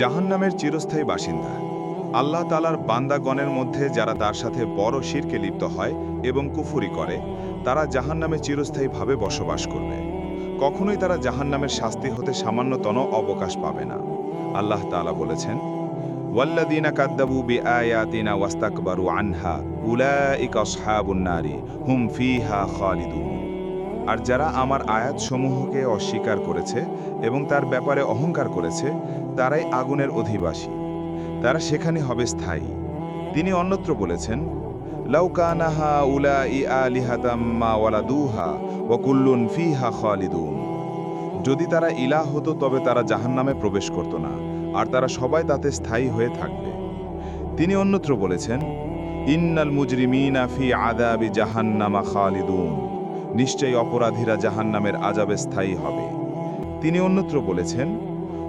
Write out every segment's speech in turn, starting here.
জাহান্নামের চিরস্থায়ী বাসিন্দা। আল্লাহ তালার বান্দাগণের মধ্যে যারা তার সাথে বড় শিরকে লিপ্ত হয় এবং কুফুরি করে, তারা জাহান্নামে চিরস্থায়ীভাবে বসবাস করবে। কখনোই তারা জাহান্নামের শাস্তি হতে সামান্যতন অবকাশ পাবে না। আল্লাহ তাআলা বলেছেন ওয়াল্লাদিনা আনহা, উলাইকা হুম ফিহা খালিদুন। আর যারা আমার আয়াতসমূহকে অস্বীকার করেছে এবং তার ব্যাপারে অহংকার করেছে, তারাই আগুনের অধিবাসী। তারা সেখানে হবে স্থায়ী। তিনি অন্যত্র বলেছেন লাউকানাহা উলা ই আলিহাতাম্মা ওয়ালাদুহা ওয়াকুল্লুন ফিহা খালিদুন। যদি তারা ইলা হতো, তবে তারা জাহান্নামে প্রবেশ করত না, আর তারা সবাই তাতে স্থায়ী হয়ে থাকবে। তিনি অন্যত্র বলেছেন, ইন্নাল মুজরিমিনা ফি আদাবি জাহান্নামা খালিদুন। নিশ্চয়ই অপরাধীরা জাহান্নামের আজাবে স্থায়ী হবে। তিনি অন্যত্র বলেছেন,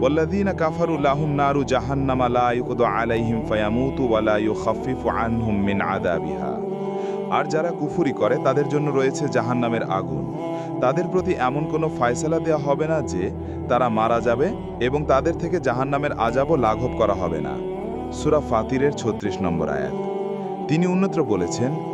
ওয়াল্লাযীনা কাফারু লাহুম নারু জাহান্নামা লা ইউকদু আলাইহিম ফায়ামুতু ওয়া লা ইউখাফফিফু আনহুম মিন আযাবিহা। আর যারা কুফুরি করে, তাদের জন্য রয়েছে জাহান্নামের আগুন। তাদের প্রতি এমন কোনো ফয়সালা দেওয়া হবে না যে, তারা মারা যাবে এবং তাদের থেকে জাহান্নামের আজাবও লাঘব করা হবে না। সুরা ফাতিরের 36 নম্বর আয়াত। তিনি অন্যত্র বলেছেন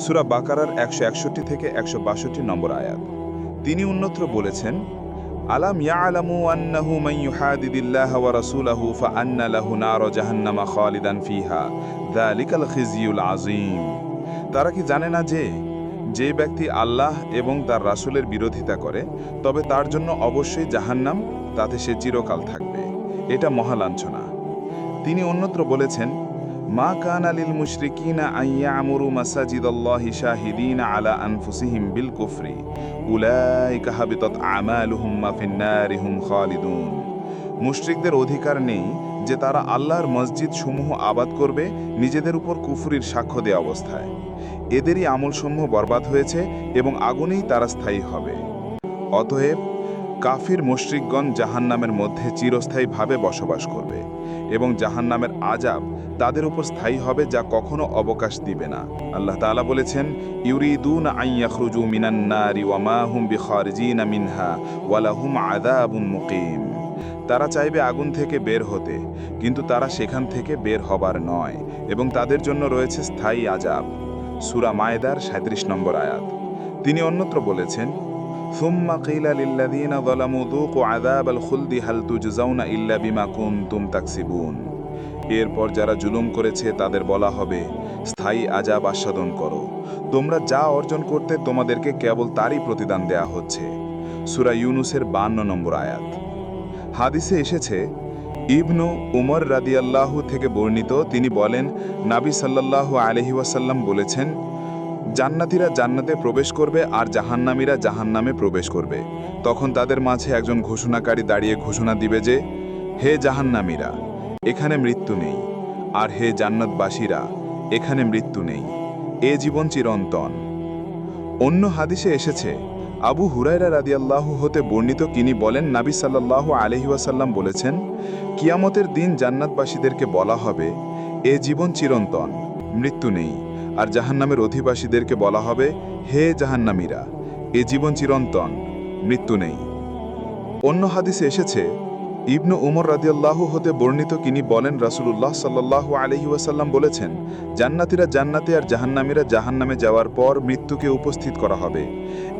সুরা বাকারার একশো একষট্টি থেকে একশো বাষট্টি নম্বর আয়াত। তিনি অন্যত্র বলেছেন, আলাম ইয়ালামু আন্নাহু মান ইউহাদিদিল্লাহ ওয়া রাসূলাহু ফাআন্না লাহু নার জাহান্নামা খালিদান ফিহা, যালিকাল খিজিউল আযীম। তারা কি জানে না যে যে ব্যক্তি আল্লাহ এবং তার রাসূলের বিরোধিতা করে, তবে তার জন্য অবশ্যই জাহান্নাম, তাতে সে চিরকাল থাকবে। এটা মহালাঞ্ছনা। তিনি অন্যত্র বলেছেন মা কান আলিল মুশরিকিনা আইয়া আমরু মাসাজিদ আল্লাহি শাহিদিনা আলা আনফুসিহিম বিল কুফরি। উলাইকা হাবিতাত আমালুহুম মা ফিন্নারি হুম খালিদুন। মুশরিকদের অধিকার নেই যে তারা আল্লাহর মসজিদ সমূহ আবাদ করবে নিজেদের উপর কুফরির সাক্ষ্য দেওয়া অবস্থায়। এদেরই আমলসমূহ বরবাদ হয়েছে এবং আগুনেই তারা স্থায়ী হবে। অতএব কাফির মুশরিকগণ জাহান্নামের মধ্যে চিরস্থায়ীভাবে বসবাস করবে এবং জাহান্নামের আজাব তাদের উপর স্থায়ী হবে যা কখনো অবকাশ দিবে না। আল্লাহ তাআলা বলেছেন, ইউরিদুন আইয়াখরুজু মিনান নারি ওয়া মা হুম মিনহা ওয়া লাহুম আযাবুন মুকিম। তারা চাইবে আগুন থেকে বের হতে, কিন্তু তারা সেখান থেকে বের হবার নয় এবং তাদের জন্য রয়েছে স্থায়ী আজাব। সুরা মায়দার 37 নম্বর আয়াত। তিনি অন্যত্র বলেছেন ثم قيل للذين ظلموا ذوقوا عذاب الخلد هل تجزون إلا بما كنتم تكسبون এরপর যারা জুলুম করেছে তাদের বলা হবে স্থায়ী আজাব আস্বাদন করো তোমরা যা অর্জন করতে তোমাদেরকে কেবল তারই প্রতিদান দেয়া হচ্ছে সূরা ইউনুসের 52 নম্বর আয়াত হাদিসে এসেছে ইবনু উমর রাদিয়াল্লাহু থেকে বর্ণিত তিনি বলেন নাবি সাল্লাল্লাহু আলহি ওয়াসাল্লাম বলেছেন জান্নাতীরা জান্নাতে প্রবেশ করবে আর জাহান্নামীরা জাহান্নামে প্রবেশ করবে। তখন তাদের মাঝে একজন ঘোষণাকারী দাঁড়িয়ে ঘোষণা দিবে যে, হে জাহান্নামীরা, এখানে মৃত্যু নেই। আর হে জান্নাতবাসীরা, এখানে মৃত্যু নেই। এ জীবন চিরন্তন। অন্য হাদিসে এসেছে, আবু হুরাইরা রাদিয়াল্লাহু হতে বর্ণিত তিনি বলেন, নাবি সাল্লাল্লাহু আলহি ওয়াসাল্লাম বলেছেন, কিয়ামতের দিন জান্নাতবাসীদেরকে বলা হবে, এ জীবন চিরন্তন, মৃত্যু নেই আর জাহান্নামের অধিবাসীদেরকে বলা হবে, হে জাহান্নামীরা, এ জীবন চিরন্তন, মৃত্যু নেই। অন্য হাদিসে এসেছে, ইবনু উমর রাদিয়াল্লাহু হতে বর্ণিত তিনি বলেন, রাসূলুল্লাহ সাল্লাল্লাহু আলাইহি ওয়াসাল্লাম বলেছেন, জান্নাতীরা জান্নাতে আর জাহান্নামীরা জাহান্নামে যাওয়ার পর মৃত্যুকে উপস্থিত করা হবে,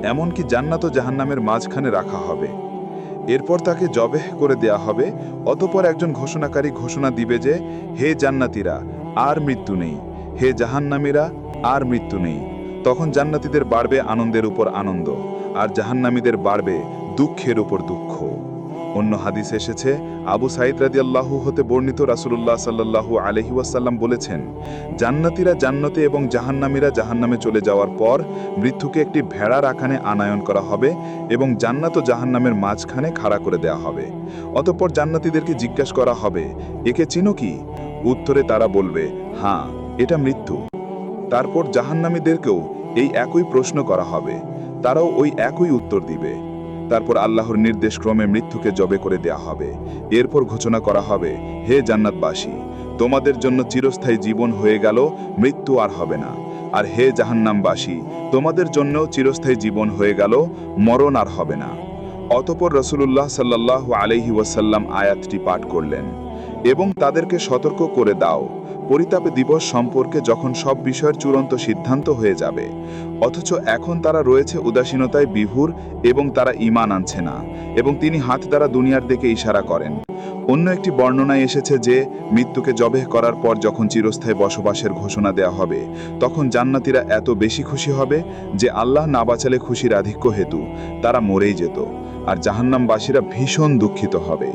এমনকি জান্নাত ও জাহান্নামের মাঝখানে রাখা হবে। এরপর তাকে জবেহ করে দেয়া হবে, অতপর একজন ঘোষণাকারী ঘোষণা দিবে যে, হে জান্নাতীরা, আর মৃত্যু নেই। হে জাহান্নামীরা, আর মৃত্যু নেই। তখন জান্নাতীদের বাড়বে আনন্দের উপর আনন্দ, আর জাহান্নামীদের বাড়বে দুঃখের উপর দুঃখ। অন্য হাদিস এসেছে, আবু সাইদ রাদিয়াল্লাহু হতে বর্ণিত রাসূলুল্লাহ সাল্লাল্লাহু আলাইহি ওয়াসাল্লাম বলেছেন, জান্নাতীরা জান্নাতে এবং জাহান্নামীরা জাহান্নামে চলে যাওয়ার পর মৃত্যুকে একটি ভেড়ার আখানে আনায়ন করা হবে এবং জান্নাত ও জাহান্নামের মাঝখানে খাড়া করে দেয়া হবে। অতঃপর জান্নাতীদেরকে জিজ্ঞাসা করা হবে, একে চিনো কি? উত্তরে তারা বলবে হ্যাঁ এটা মৃত্যু। তারপর জাহান্নামীদেরকেও এই একই প্রশ্ন করা হবে। তারাও ওই একই উত্তর দিবে। তারপর আল্লাহর নির্দেশক্রমে মৃত্যুকে জবে করে দেয়া হবে। এরপর ঘোষণা করা হবে, হে জান্নাতবাসী, তোমাদের জন্য চিরস্থায়ী জীবন হয়ে গেল, মৃত্যু আর হবে না। আর হে জাহান্নামবাসী, তোমাদের জন্য চিরস্থায়ী জীবন হয়ে গেল, মরণ আর হবে না। অতপর রসুলুল্লাহ সাল্লাহ আলহি ওয়াসাল্লাম আয়াতটি পাঠ করলেন, এবং তাদেরকে সতর্ক করে দাও পরিতাপে দিবস সম্পর্কে যখন সব বিষয়ের চূড়ান্ত সিদ্ধান্ত হয়ে যাবে, অথচ এখন তারা রয়েছে উদাসীনতায় বিহুর এবং তারা ঈমান আনছে না, এবং তিনি হাত দ্বারা দুনিয়ার দিকে ইশারা করেন। অন্য একটি বর্ণনায় এসেছে যে, মৃত্যুকে জবেহ করার পর যখন চিরস্থায়ী বসবাসের ঘোষণা দেওয়া হবে, তখন জান্নাতীরা এত বেশি খুশি হবে যে আল্লাহ না বাঁচালে খুশির আধিক্য হেতু তারা মরেই যেত, আর জাহান্নামবাসীরা ভীষণ দুঃখিত হবে।